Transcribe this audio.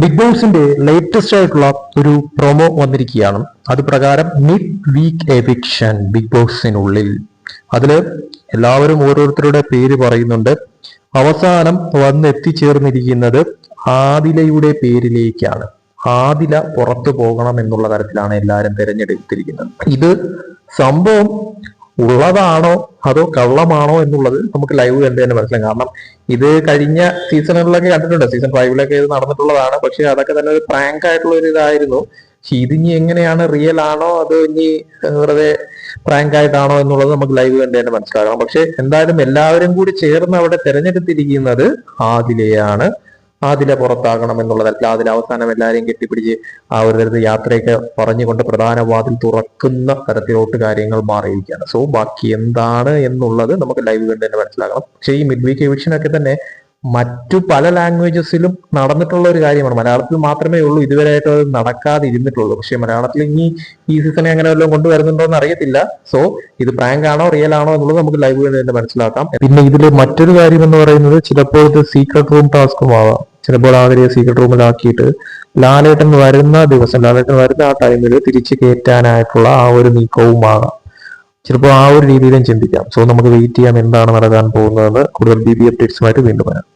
Big ബോസിന്റെ latest ആയിട്ടുള്ള ഒരു പ്രൊമോ വന്നിരിക്കുകയാണ്. അത് പ്രകാരം മിഡ് വീക്ക് എവിക്ഷൻ ബിഗ് ബോസിനുള്ളിൽ അതിൽ എല്ലാവരും ഓരോരുത്തരുടെ പേര് പറയുന്നുണ്ട്. അവസാനം വന്ന് എത്തിച്ചേർന്നിരിക്കുന്നത് ആദിലയുടെ പേരിലേക്കാണ്. ആദില പുറത്തു പോകണം എന്നുള്ള തരത്തിലാണ് എല്ലാവരും തിരഞ്ഞെടുത്തിരിക്കുന്നത്. ഇത് സംഭവം ഉള്ളതാണോ അതോ കള്ളമാണോ എന്നുള്ളത് നമുക്ക് ലൈവ് കണ്ട് തന്നെ മനസ്സിലാക്കാം. കാരണം ഇത് കഴിഞ്ഞ സീസണുകളിലൊക്കെ കണ്ടിട്ടുണ്ട്. സീസൺ ഫൈവിലൊക്കെ ഇത് നടന്നിട്ടുള്ളതാണ്. പക്ഷെ അതൊക്കെ തന്നെ ഒരു പ്രാങ്ക് ആയിട്ടുള്ള ഒരു ഇതായിരുന്നു. പക്ഷെ ഇത് ഇനി എങ്ങനെയാണ് റിയൽ ആണോ? അതോ ഇനി വെറുതെ പ്രാങ്ക് ആയിട്ടാണോ എന്നുള്ളത് നമുക്ക് ലൈവ് കണ്ട് തന്നെ മനസ്സിലാക്കാം പക്ഷെ എന്തായാലും എല്ലാവരും കൂടി ചേർന്ന് അവിടെ തെരഞ്ഞെടുത്തിരിക്കുന്നത് ആദിലയാണ് ആദില പുറത്താകണം എന്നുള്ളതല്ല അതിൽ അവസാനം എല്ലാവരെയും കെട്ടിപ്പിടിച്ച് ആ ഒരു തരത്തിൽ യാത്രയൊക്കെ പറഞ്ഞുകൊണ്ട് പ്രധാന വാതിൽ തുറക്കുന്ന തരത്തിലോട്ട് കാര്യങ്ങൾ മാറിയിരിക്കുകയാണ്. സോ ബാക്കി എന്താണ് എന്നുള്ളത് നമുക്ക് ലൈവ് കണ്ട് തന്നെ മനസ്സിലാക്കണം. പക്ഷേ ഈ മിഡ് വീക്ക് എവിഷനൊക്കെ തന്നെ മറ്റു പല ലാംഗ്വേജസിലും നടന്നിട്ടുള്ള ഒരു കാര്യമാണ്. മലയാളത്തിൽ മാത്രമേ ഉള്ളൂ ഇതുവരെയായിട്ട് അത് നടക്കാതെ ഇരുന്നിട്ടുള്ളൂ പക്ഷേ മലയാളത്തിൽ ഇനി ഈ സീസണെ അങ്ങനെ വല്ലതും കൊണ്ടുവരുന്നുണ്ടോ എന്ന് അറിയത്തില്ല. സോ ഇത് പ്രാങ്ക് ആണോ റിയൽ ആണോ എന്നുള്ളത് നമുക്ക് ലൈവ് കണ്ട് തന്നെ മനസ്സിലാക്കാം. പിന്നെ ഇതിൽ മറ്റൊരു കാര്യം എന്ന് പറയുന്നത് ചിലപ്പോൾ ഇത് സീക്രട്ട് റൂം ടാസ്കും ആവാം. ചിലപ്പോൾ അവരെ സീക്രട്ട് റൂമിലാക്കിയിട്ട് ലാലേട്ടൻ വരുന്ന ദിവസം ലാലേട്ടൻ വരുന്ന ആ ടൈമിൽ തിരിച്ചു കയറ്റാനായിട്ടുള്ള ആ ഒരു നീക്കവും ആകാം ചിലപ്പോൾ ആ ഒരു രീതിയിലും ചിന്തിക്കാം. സോ നമുക്ക് വെയിറ്റ് ചെയ്യാം എന്താണ് നടക്കാൻ പോകുന്നതെന്ന് കൂടുതൽ ബി ബി അപ്ഡേറ്റ്സുമായിട്ട് വീണ്ടും വരാം.